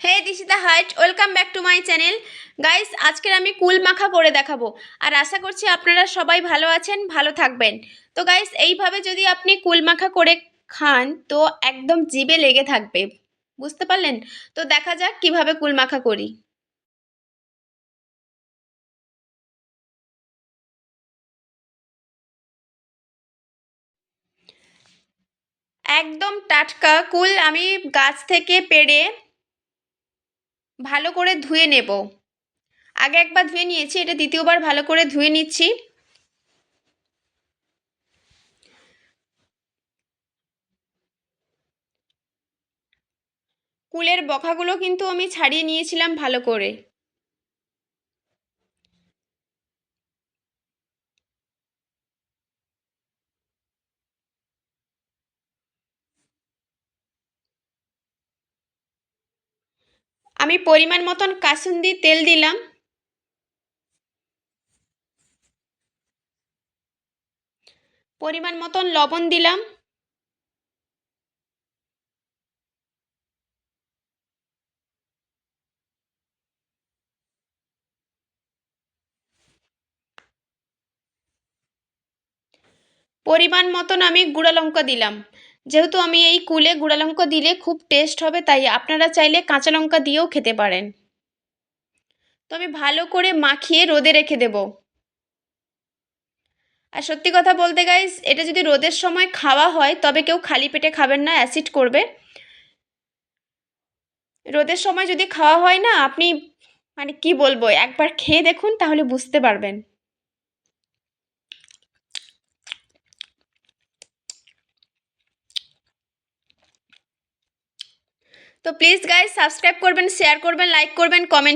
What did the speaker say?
Hey Dishita height welcome back to my channel guys আজকের আমি কুল মাখা করে দেখাবো। আর আশা করছি আপনারা সবাই ভালো আছেন, ভালো থাকবেন। তো গাইস এইভাবে যদি আপনি কুল মাখা করে খান, তো একদম জিভে লেগে থাকবে। বুঝতে পারলেন? তো দেখা যাক কীভাবে কুল মাখা করি। একদম টাটকা কুল আমি গাছ থেকে পেড়ে ভালো করে ধুয়ে নেব। আগে একবার ধুয়ে নিয়েছি, এটা দ্বিতীয়বার ভালো করে ধুয়ে নিচ্ছি। কুলের বখাগুলো কিন্তু আমি ছাড়িয়ে নিয়েছিলাম ভালো করে। আমি পরিমাণ মতন কাসুন্দি তেল দিলাম। পরিমাণ মতন লবণ দিলাম। পরিমাণ মতন আমি গুঁড়া লঙ্কা দিলাম। যেহেতু আমি এই কুলে গুঁড়া লঙ্কা দিলে খুব টেস্ট হবে, তাই আপনারা চাইলে কাঁচা লঙ্কা দিয়েও খেতে পারেন। তো আমি ভালো করে মাখিয়ে রোদে রেখে দেব। আর সত্যি কথা বলতে গাইস এটা যদি রোদের সময় খাওয়া হয়, তবে কেউ খালি পেটে খাবেন না অ্যাসিড করবে। রোদের সময় যদি খাওয়া হয় না, আপনি মানে কি বলব, একবার খেয়ে দেখুন, তাহলে বুঝতে পারবেন। তো প্লিজ গাইজ সাবস্ক্রাইব করবেন শেয়ার করবেন লাইক করবেন কমেন্ট